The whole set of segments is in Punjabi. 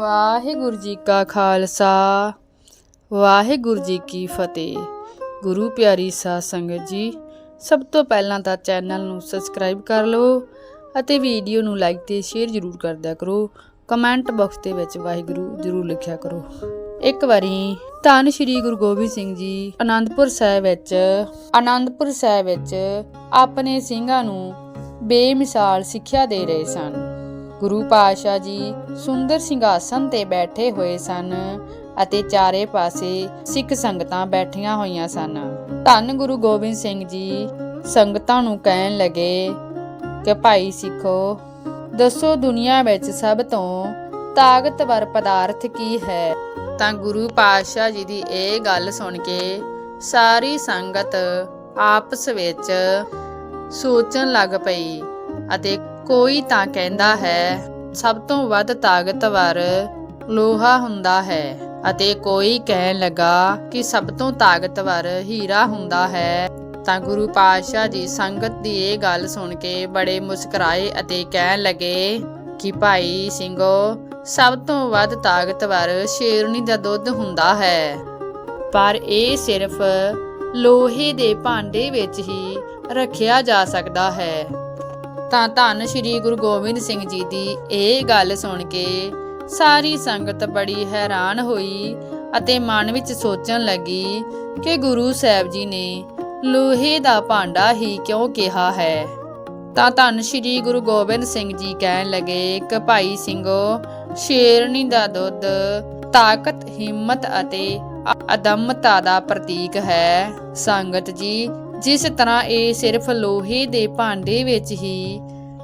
ਵਾਹਿਗੁਰੂ ਜੀ ਕਾ ਖਾਲਸਾ, ਵਾਹਿਗੁਰੂ ਜੀ ਕੀ ਫਤਿਹ। ਗੁਰੂ ਪਿਆਰੀ ਸਾਧ ਸੰਗਤ ਜੀ, ਸਭ ਤੋਂ ਪਹਿਲਾਂ ਤਾਂ ਚੈਨਲ ਨੂੰ ਸਬਸਕ੍ਰਾਈਬ ਕਰ ਲਓ ਅਤੇ ਵੀਡੀਓ ਨੂੰ ਲਾਈਕ ਤੇ ਸ਼ੇਅਰ ਜ਼ਰੂਰ ਕਰਦਿਆ ਕਰੋ। ਕਮੈਂਟ ਬਾਕਸ ਦੇ ਵਿੱਚ ਵਾਹਿਗੁਰੂ ਜ਼ਰੂਰ ਲਿਖਿਆ ਕਰੋ। ਇੱਕ ਵਾਰੀ ਧੰਨ ਸ਼੍ਰੀ ਗੁਰੂ ਗੋਬਿੰਦ ਸਿੰਘ ਜੀ ਆਨੰਦਪੁਰ ਸਾਹਿਬ ਵਿੱਚ ਆਨੰਦਪੁਰ ਸਾਹਿਬ ਵਿੱਚ ਆਪਣੇ ਸਿੰਘਾਂ ਨੂੰ ਬੇਮਿਸਾਲ ਸਿੱਖਿਆ ਦੇ ਰਹੇ ਸਨ। ਗੁਰੂ ਪਾਤਸ਼ਾਹ ਜੀ ਸੁੰਦਰ ਸਿੰਘਾਸਨ ਤੇ ਬੈਠੇ ਹੋਏ ਸਨ ਅਤੇ ਚਾਰੇ ਪਾਸੇ ਸਿੱਖ ਸੰਗਤਾਂ ਬੈਠੀਆਂ ਹੋਈਆਂ ਸਨ। ਧੰਨ ਗੁਰੂ ਗੋਬਿੰਦ ਸਿੰਘ ਜੀ, ਸੰਗਤਾਂ ਨੂੰ ਕਹਿਣ ਲੱਗੇ ਕਿ ਭਾਈ ਸਿੱਖੋ, ਦੱਸੋ ਦੁਨੀਆ ਵਿੱਚ ਸਭ ਤੋਂ ਤਾਕਤਵਰ ਪਦਾਰਥ ਕੀ ਹੈ? ਤਾਂ ਗੁਰੂ ਪਾਤਸ਼ਾਹ ਜੀ ਦੀ ਇਹ ਗੱਲ ਸੁਣ ਕੇ ਸਾਰੀ ਸੰਗਤ ਆਪਸ ਵਿੱਚ ਸੋਚਣ ਲੱਗ ਪਈ ਅਤੇ ਕੋਈ ਤਾਂ ਕਹਿੰਦਾ ਹੈ, ਸਭ ਤੋਂ ਵੱਧ ਤਾਕਤਵਰ ਲੋਹਾ ਹੁੰਦਾ ਹੈ ਅਤੇ ਕੋਈ ਕਹਿਣ ਲੱਗਾ ਕਿ ਸਭ ਤੋਂ ਤਾਕਤਵਰ ਹੀਰਾ ਹੁੰਦਾ ਹੈ, ਤਾਂ ਗੁਰੂ ਪਾਤਸ਼ਾਹ ਜੀ ਸੰਗਤ ਦੀ ਇਹ ਗੱਲ ਸੁਣ ਕੇ ਬੜੇ ਮੁਸਕਰਾਏ ਅਤੇ ਕਹਿਣ ਲੱਗੇ ਕਿ ਭਾਈ ਸਿੰਘੋ, ਸਭ ਤੋਂ ਵੱਧ ਤਾਕਤਵਰ ਸ਼ੇਰਨੀ ਦਾ ਦੁੱਧ ਹੁੰਦਾ ਹੈ। ਪਰ ਇਹ ਸਿਰਫ ਲੋਹੇ ਦੇ ਭਾਂਡੇ ਵਿੱਚ ਹੀ ਰੱਖਿਆ ਜਾ ਸਕਦਾ ਹੈ। ਤਾਂ ਧੰਨ ਸ਼੍ਰੀ ਗੁਰੂ ਗੋਬਿੰਦ ਸਿੰਘ ਜੀ ਦੀ ਇਹ ਗੱਲ ਸੁਣ ਕੇ ਸਾਰੀ ਸੰਗਤ ਬੜੀ ਹੈਰਾਨ ਹੋਈ ਅਤੇ ਮਨ ਵਿੱਚ ਸੋਚਣ ਲੱਗੀ ਕਿ ਗੁਰੂ ਸਾਹਿਬ ਜੀ ਨੇ ਲੋਹੇ ਦਾ ਭਾਂਡਾ ਹੀ ਕਿਉਂ ਕਿਹਾ ਹੈ। ਤਾਂ ਧੰਨ ਸ਼੍ਰੀ ਗੁਰੂ ਗੋਬਿੰਦ ਸਿੰਘ ਜੀ ਕਹਿਣ ਲੱਗੇ ਕਿ ਭਾਈ ਸਿੰਘੋ, ਸ਼ੇਰਨੀ ਦਾ ਦੁੱਧ ਤਾਕਤ, ਹਿੰਮਤ ਅਤੇ ਅਦਮਤਾ ਦਾ ਪ੍ਰਤੀਕ ਹੈ। ਸੰਗਤ ਜੀ ਜਿਸ ਤਰ੍ਹਾਂ ਇਹ ਸਿਰਫ ਲੋਹੇ ਦੇ ਭਾਂਡੇ ਵਿੱਚ ਹੀ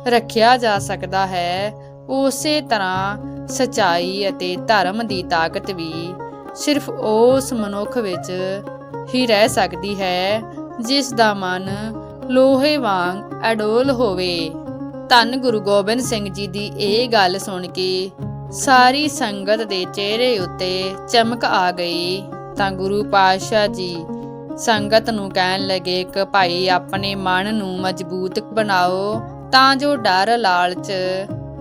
ਰੱਖਿਆ ਜਾ ਸਕਦਾ ਹੈ, ਉਸੇ ਤਰ੍ਹਾਂ ਸਚਾਈ ਅਤੇ ਧਰਮ ਦੀ ਤਾਕਤ ਵੀ ਸਿਰਫ ਉਸ ਮਨੁੱਖ ਵਿੱਚ ਹੀ ਰਹਿ ਸਕਦੀ ਹੈ, ਜਿਸ ਦਾ ਮਨ ਲੋਹੇ ਵਾਂਗ ਅਡੋਲ ਹੋਵੇ। ਧੰਨ ਗੁਰੂ ਗੋਬਿੰਦ ਸਿੰਘ ਜੀ ਦੀ ਇਹ ਗੱਲ ਸੁਣ ਕੇ ਸਾਰੀ ਸੰਗਤ ਦੇ ਚਿਹਰੇ ਉੱਤੇ ਚਮਕ ਆ ਗਈ। ਤਾਂ ਗੁਰੂ ਪਾਤਸ਼ਾਹ ਜੀ ਸੰਗਤ ਨੂੰ ਕਹਿਣ ਲੱਗੇ ਕਿ ਭਾਈ ਆਪਣੇ ਮਨ ਨੂੰ ਮਜ਼ਬੂਤ ਬਣਾਓ, ਤਾਂ ਜੋ ਡਰ, ਲਾਲਚ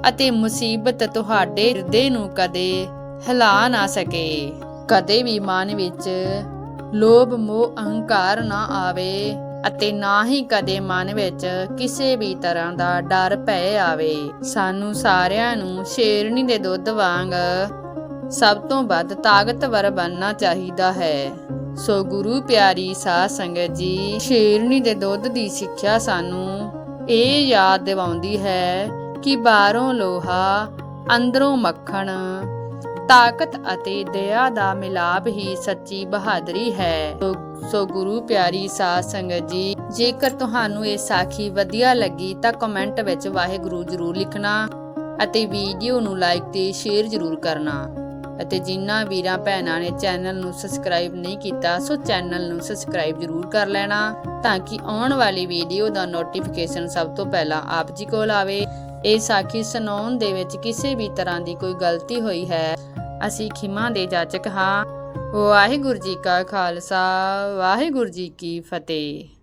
ਅਤੇ ਮੁਸੀਬਤ ਤੁਹਾਡੇ ਹਿਰਦੇ ਨੂੰ ਕਦੇ ਹਿਲਾ ਨਾ ਸਕੇ। ਕਦੇ ਵੀ ਮਨ ਵਿੱਚ ਲੋਭ, ਮੋਹ, ਅਹੰਕਾਰ ਨਾ ਆਵੇ ਅਤੇ ਨਾ ਹੀ ਕਦੇ ਮਨ ਵਿੱਚ ਕਿਸੇ ਵੀ ਤਰ੍ਹਾਂ ਦਾ ਡਰ ਭੈ ਆਵੇ। ਸਾਨੂੰ ਸਾਰਿਆਂ ਨੂੰ ਸ਼ੇਰਨੀ ਦੇ ਦੁੱਧ ਵਾਂਗ ਸਭ ਤੋਂ ਵੱਧ ਤਾਕਤਵਰ ਬਣਨਾ ਚਾਹੀਦਾ ਹੈ। ਸੋ ਗੁਰੂ ਪਿਆਰੀ ਸਾਧ ਸੰਗਤ ਜੀ, ਸ਼ੇਰਨੀ ਦੇ ਦੁੱਧ ਦੀ ਸਿੱਖਿਆ ਸਾਨੂੰ ਇਹ ਯਾਦ ਦਿਵਾਉਂਦੀ ਹੈ ਕਿ ਬਾਹਰੋਂ ਲੋਹਾ, ਅੰਦਰੋਂ ਮੱਖਣ, ਤਾਕਤ ਅਤੇ ਦਇਆ ਦਾ ਮਿਲਾਪ ਹੀ ਸੱਚੀ ਬਹਾਦਰੀ ਹੈ। ਸੋ- ਗੁਰੂ ਪਿਆਰੀ ਸਾਧ ਸੰਗਤ ਜੀ, ਜੇਕਰ ਤੁਹਾਨੂੰ ਇਹ ਸਾਖੀ ਵਧੀਆ ਲੱਗੀ ਤਾਂ ਕਮੈਂਟ ਵਿੱਚ ਵਾਹਿਗੁਰੂ ਜ਼ਰੂਰ ਲਿਖਣਾ ਅਤੇ ਵੀਡੀਓ ਨੂੰ ਲਾਈਕ ਤੇ ਸ਼ੇਅਰ ਜ਼ਰੂਰ ਕਰਨਾ। ਅਤੇ ਜਿਨ੍ਹਾਂ ਵੀਰਾਂ ਭੈਣਾਂ ਨੇ ਚੈਨਲ ਨੂੰ ਸਬਸਕ੍ਰਾਈਬ ਨਹੀਂ ਕੀਤਾ, ਸੋ ਚੈਨਲ ਨੂੰ ਸਬਸਕ੍ਰਾਈਬ ਜ਼ਰੂਰ ਕਰ ਲੈਣਾ ਤਾਂ ਕਿ ਆਉਣ ਵਾਲੀ ਵੀਡੀਓ ਦਾ ਨੋਟੀਫਿਕੇਸ਼ਨ ਸਭ ਤੋਂ ਪਹਿਲਾਂ ਆਪ ਜੀ ਕੋਲ ਆਵੇ। ਇਹ ਸਾਖੀ ਸੁਣਾਉਣ ਦੇ ਵਿੱਚ ਕਿਸੇ ਵੀ ਤਰ੍ਹਾਂ ਦੀ ਕੋਈ ਗਲਤੀ ਹੋਈ ਹੈ, ਅਸੀਂ ਖਿਮਾ ਦੇ ਜਾਚਕ ਹਾਂ। ਵਾਹਿਗੁਰੂ ਜੀ ਕਾ ਖਾਲਸਾ, ਵਾਹਿਗੁਰੂ ਜੀ ਕੀ ਫਤਿਹ।